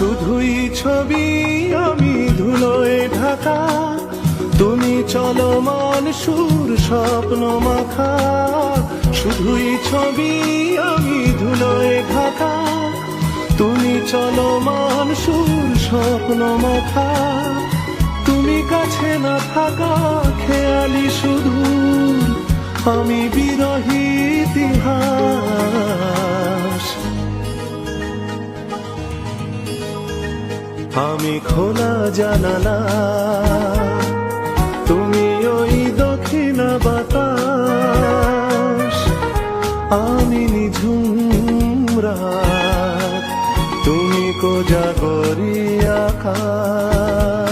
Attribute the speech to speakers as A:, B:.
A: শুধুই ছবি, আমি ধুলোয় ঢাকা। তুমি চলমান সুর স্বপ্ন মাখা। শুধুই ছবি, আমি ধুলোয় ঢাকা। তুমি চলমান সুর স্বপ্ন মাখা। তুমি কাছে না থাকা, খেয়ালি শুধু। আমি বিরহী ইতিহাস আমি খোলা জানালা। তুমি ওই দক্ষিণা বাতাস। আমি নিঝুমরা। তুমি তুমি কোজাগরি আকাশ।